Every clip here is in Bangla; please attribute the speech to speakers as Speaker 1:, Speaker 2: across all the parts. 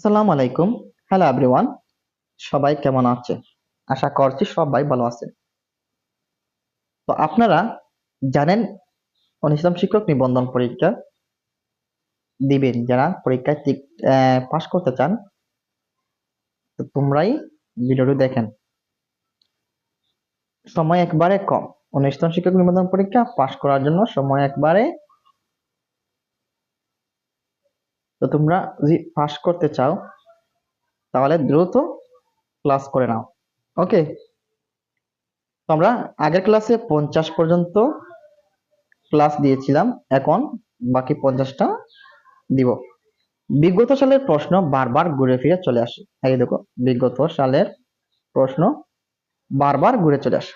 Speaker 1: আসসালামু আলাইকুম। হ্যালো এভরিওয়ান সবাই কেমন আছে? আশা করছি সবাই ভালো আছে। তো আপনারা জানেন, অনিসলাম শিক্ষক নিবন্ধন পরীক্ষা দিবেন। যারা পরীক্ষায় পাশ করতে চান, তো তোমরাই ভিডিওটি দেখেন। সময় একবারে কম। অনিসলাম শিক্ষক নিবন্ধন পরীক্ষা পাশ করার জন্য সময় একবারে তো তোমরা যদি পাস করতে চাও, তাহলে দ্রুত ক্লাস করে নাও। ওকে তো আমরা আগের ক্লাসে পঞ্চাশ পর্যন্ত ক্লাস দিয়েছিলাম, এখন বাকি পঞ্চাশটা দিব। বিগত সালের প্রশ্ন বারবার ঘুরে ফিরে চলে আসে। এই দেখো, বিগত সালের প্রশ্ন বারবার ঘুরে চলে আসে।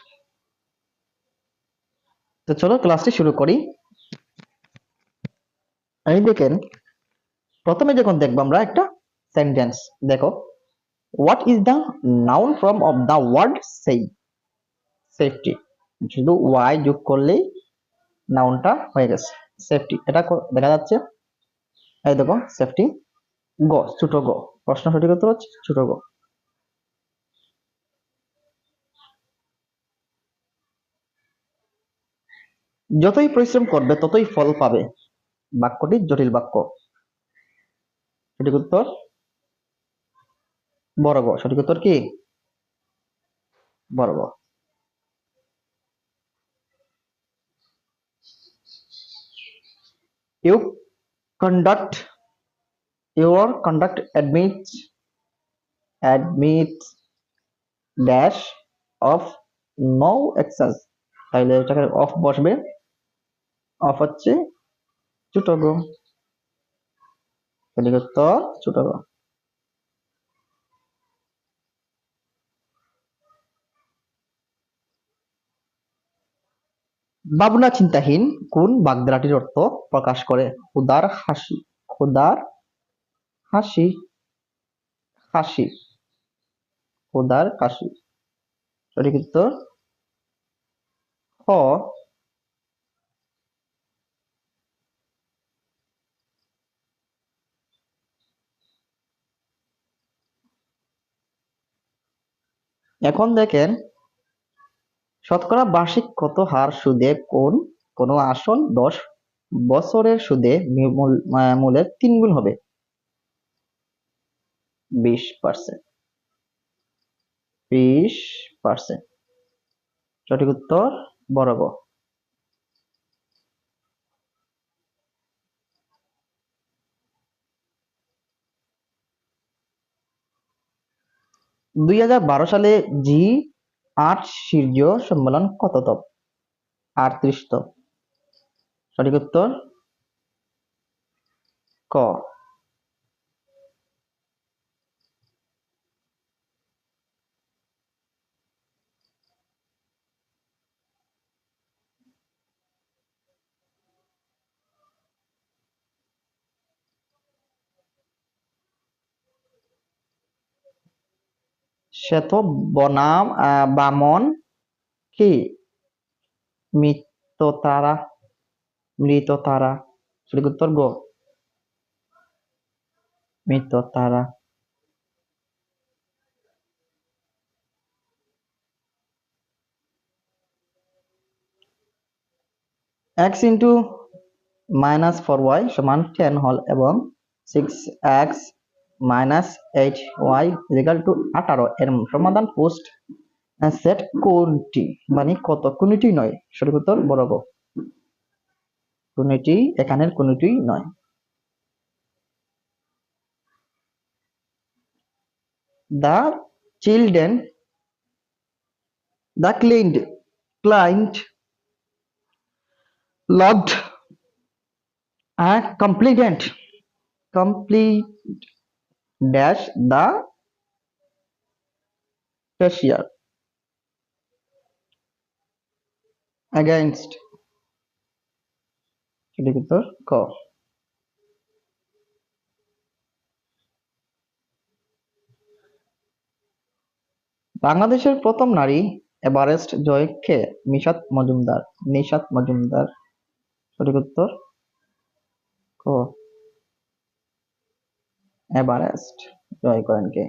Speaker 1: তো চলো ক্লাসটি শুরু করি। এই দেখেন প্রথমে যখন দেখব আমরা একটা সেন্টেন্স দেখো what is the noun from of the word সেই সেফটি শুধু ওয়াই যোগ করলেই নাউনটা হয়ে গেছে। সেফটি এটা দেখা যাচ্ছে? এই দেখো সেফটি গ ছোট গ প্রশ্ন সঠিক উত্তর হচ্ছে ছোট গ যতই পরিশ্রম করবে, ততই ফল পাবে। বাক্যটি জটিল বাক্য। সঠিক উত্তর? বর্গ সঠিক উত্তর কি? বর্গ you conduct, your conduct admit admit dash of no excuse. তাহলে এটাকে অফ বসবে। অফ হচ্ছে চুটগো সঠিক উত্তর ছোট গ। ভাবনা চিন্তাহীন কোন বাগধারাটির অর্থ প্রকাশ করে? খুদার হাসি খুদার হাসি হাসি, খুদার কাশি সঠিক উত্তর? হ এখন দেখেন, শতকরা বার্ষিক কত হার সুদে কোন কোন আসল দশ বছরের সুদে মূলের তিন গুণ হবে? বিশ পার্সেন্ট বিশ পার্সেন্ট সঠিক উত্তর বরাব দুই হাজার বারো সালে জি আট শীর্ষ সম্মেলন কততম? আটত্রিশতম। সঠিক উত্তর? ক। শ্বেত বনাম বামন, কি? মৃত তারা মৃত তারা সঠিক উত্তর গো। মৃত তারা x into minus four y সমান টেন হল এবং six x minus eight y equal two আঠারো। এর সমাধান পোস্ট সেট কোনটি? মানে কত? কোনটি নয়। সঠিক উত্তর বড় কোনটি? এখানের কোনটি নয়। The children, the client client loved a complainant complete dash the cashier against উত্তর ক বাংলাদেশের প্রথম নারী এভারেস্ট জয়কে নিশাত মজুমদার। নিশাত মজুমদার, সঠিক উত্তর ক। এভারেস্ট জয় করেন কে?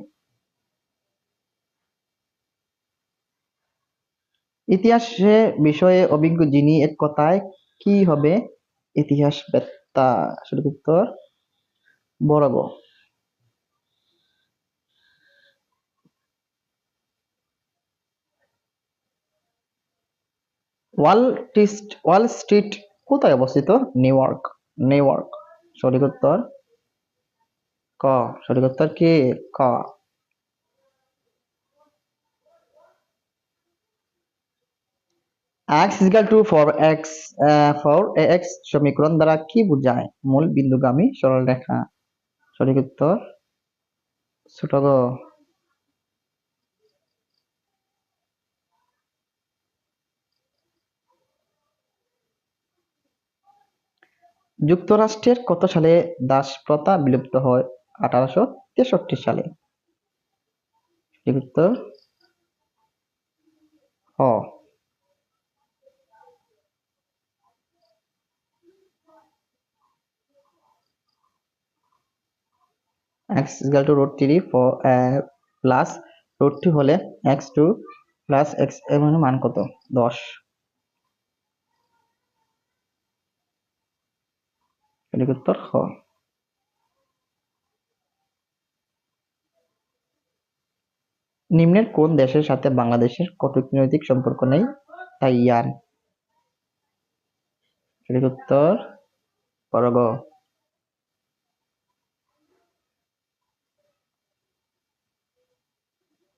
Speaker 1: ইতিহাসে বিষয়ে অভিজ্ঞ যিনি এক কথায়, কি হবে? ইতিহাস বেত্তা, সঠিক উত্তর বড়গ ওয়াল টিস্ট, ওয়াল স্ট্রিট কোথায় অবস্থিত? নিউ ইয়র্ক নিউ ইয়র্ক, সঠিক উত্তর। ক সঠিক উত্তর কি? ক। x is equal to for x uh, for ax সমীকরণ দ্বারা কি বোঝায়? মূল বিন্দুগামী সরল রেখা। সঠিক উত্তর? ছোট গ। যুক্তরাষ্ট্রের কত সালে দাস প্রথা বিলুপ্ত হয়? আঠারোশো তেষট্টি সালে। উত্তর হ। x is equal to root 3 for uh, plus root 2 হলে x2 plus x এর মানে মান কত? 10 সঠিক উত্তর খ নিম্নের কোন দেশের সাথে বাংলাদেশের কূটনৈতিক সম্পর্ক নেই? তাইয়ান সঠিক উত্তর, পরগ।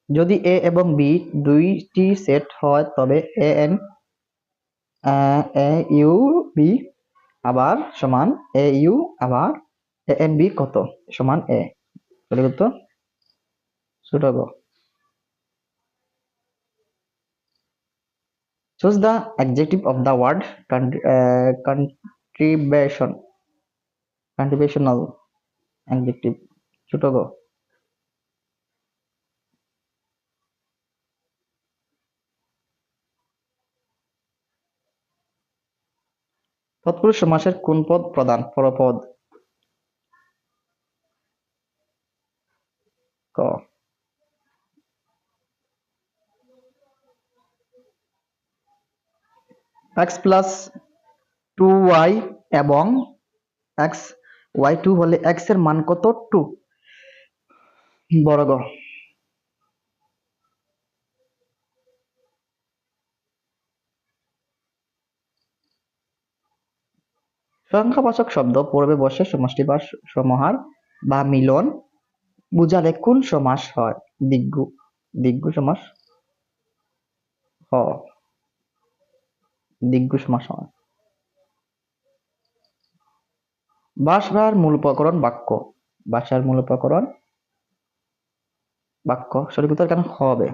Speaker 1: যদি এ এবং বি দুইটি সেট হয়, তবে A N A, U, B আবার সমান এ, ইউ আবার এ এন, বি কত? সমান এ। সঠিক উত্তর, ছোট গ choose the adjective of the word uh, contribution contributional adjective গ তৎপুরুষ সমাসের কোন পদ প্রধান পরপদ ক এক্স প্লাস টু ওয়াই এবং এক্স ওয়াই টু হলে এক্সের মান কত? টু বর্গ সংখ্যাবাচক শব্দ পূর্বে বসে সমষ্টি বা সমাহার বা মিলন বুঝালে কোন সমাস হয়? দিগ্গু দিগ্গু সমাস হ। দিগ্গু সমাস হয় ভাষার মূল উপকরণ বাক্য। ভাষার মূল উপকরণ বাক্য। সঠিক উত্তর কেন হবে?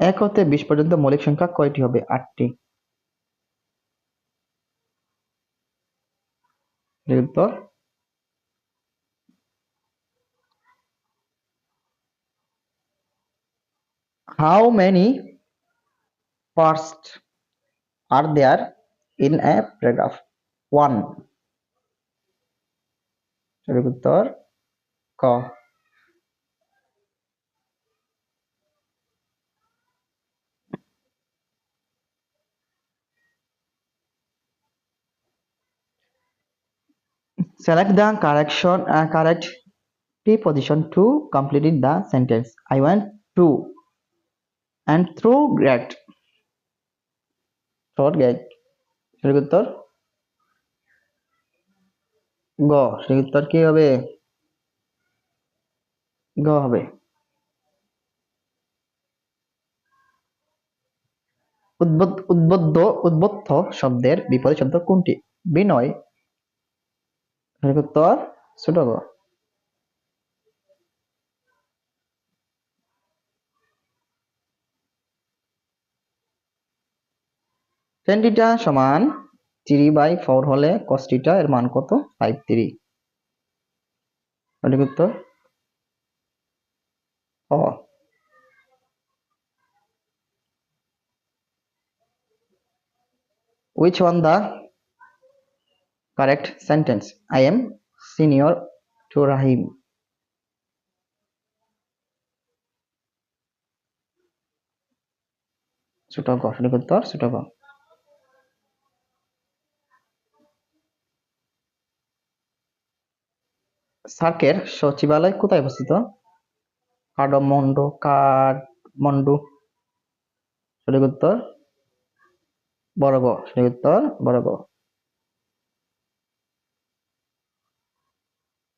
Speaker 1: এক হতে বিশ পর্যন্ত মৌলিক সংখ্যা কয়টি হবে? আটটি। উত্তর how many parts are there in a paragraph one সঠিক উত্তর ক select the correction uh, correct preposition to complete the sentence i went to and through great through gate সঠিক উত্তর গ সঠিক উত্তর কি হবে গ হবে উদ্বুদ্ধ উদ্বুদ্ধ শব্দের বিপরীত শব্দ কোনটি? বিনয়। সঠিক উত্তর ছোট গ টেন টিটা সমান থ্রি বাই ফোর হলে কস টিটা এর মান কত? ফাইভ থ্রি সঠিক উত্তর? ও which one the correct sentence I am senior to Rahim ছোট গ সঠিক উত্তর? ছোট গ সার্কের সচিবালয় কোথায় অবস্থিত? কাঠমান্ডু কাঠমান্ডু সঠিক উত্তর বড় সঠিক উত্তর বড়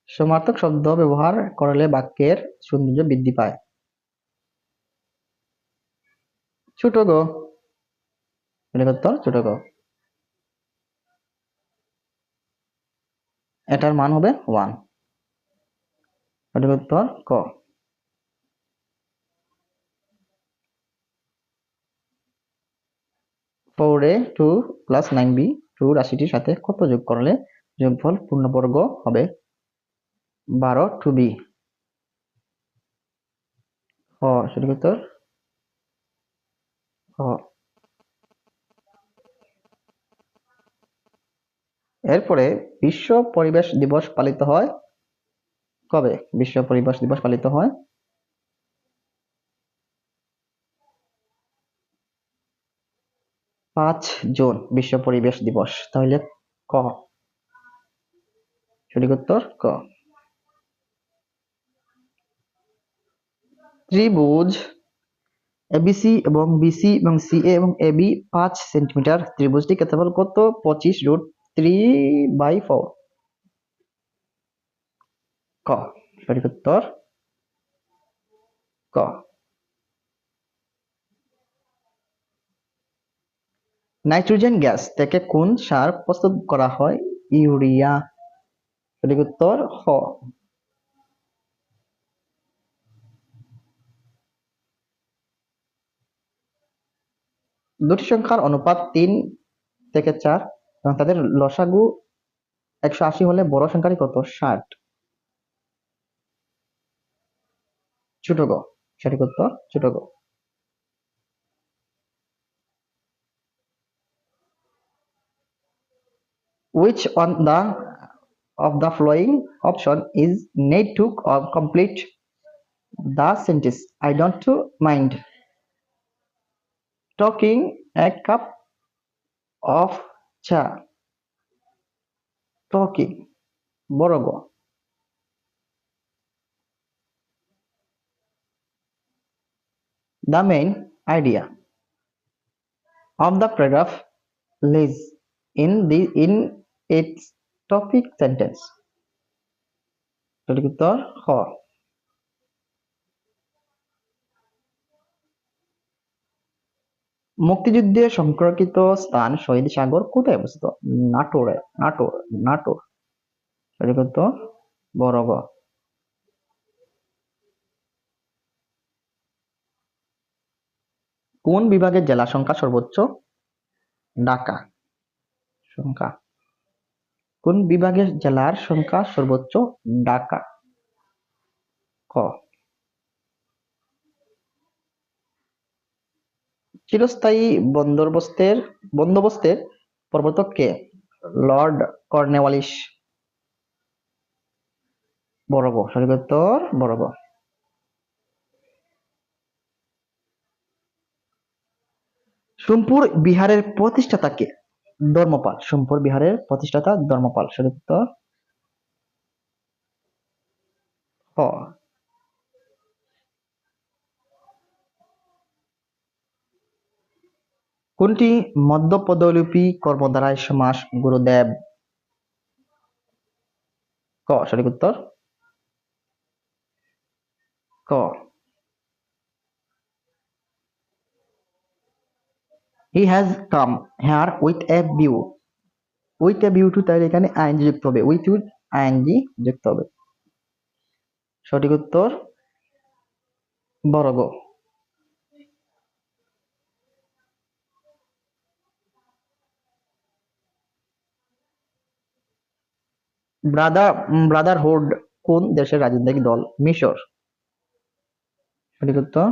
Speaker 1: সমার্থক শব্দ ব্যবহার করলে বাক্যের সৌন্দর্য বৃদ্ধি পায়। ছোট গ উত্তর ছোট গ এটার মান হবে ওয়ান সঠিক উত্তর ক। A two plus nine B, two রাশিটির সাথে কত যোগ করলে যোগফল পূর্ণবর্গ হবে? বারো, টু বি। হ উত্তর? এরপরে বিশ্ব পরিবেশ দিবস পালিত হয় কবে বিশ্ব পরিবেশ দিবস পালিত হয়? পাঁচ জুন, বিশ্ব পরিবেশ দিবস। তাহলে ক? সঠিক উত্তর ক। ত্রিভুজ এবিসি এবং বিসি এবং সিএ এবং এবি পাঁচ সেন্টিমিটার ত্রিভুজটি ক্ষেত্রফল কত? পঁচিশ রুট থ্রি বাই ফোর ক। সঠিক উত্তর? ক। নাইট্রোজেন গ্যাস থেকে কোন সার প্রস্তুত করা হয়? ইউরিয়া। সঠিক উত্তর, হ। দুটি সংখ্যার অনুপাত তিন থেকে চার এবং তাদের লসাগু একশো আশি হলে বড় সংখ্যাটি কত? ষাট। ছোট গ সঠিক উত্তর ছোট গ which on the of the following option is need to uh, complete the sentence i don't mind talking a cup of cha talking গ the main idea of the paragraph lies in the in its topic sentence মুক্তিযুদ্ধে সংরক্ষিত স্থান শহীদ সাগর কোথায় অবস্থিত নাটোরে নাটোর নাটোর সঠিক উত্তর বড় কোন বিভাগের জেলা সংখ্যা সর্বোচ্চ? ঢাকা। সংখ্যা। কোন বিভাগের জেলার সংখ্যা সর্বোচ্চ? ঢাকা। ক। চিরস্থায়ী বন্দোবস্তের বন্দোবস্তের প্রবর্তক কে? লর্ড কর্নেওয়ালিস। গ সঠিক উত্তর গ সোমপুর বিহারের প্রতিষ্ঠাতা কে ধর্মপাল, সোমপুর বিহারের প্রতিষ্ঠাতা ধর্মপাল সঠিক উত্তর কোনটি মধ্যপদলিপি কর্মধারায় সমাস গুরুদেব? ক, সঠিক উত্তর? ক। He has come here with a view with a view to তাহলে এখানে আইনজি যুক্ত হবে। উইথ উইথ আইনজি যুক্ত হবে। সঠিক উত্তর বর্গ ব্রাদার ব্রাদারহুড কোন দেশের রাজনৈতিক দল? মিশর। সঠিক উত্তর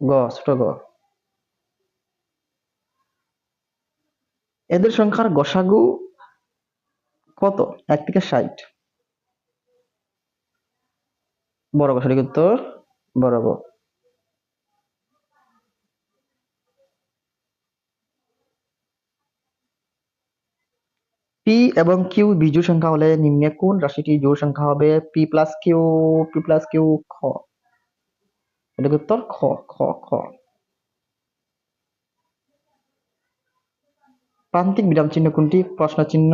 Speaker 1: গ, ছোট গ। এদের সংখ্যার গসাগু কত? এক থেকে ষাট। বর্গ সঠিক উত্তর বর্গ পি এবং কিউ বিজোড় সংখ্যা হলে নিম্নে কোন রাশিটি জোড় সংখ্যা হবে? P plus Q P plus Q খ। সঠিক উত্তর খ খ খ। প্রান্তিক বিরাম চিহ্ন কোনটি? প্রশ্ন চিহ্ন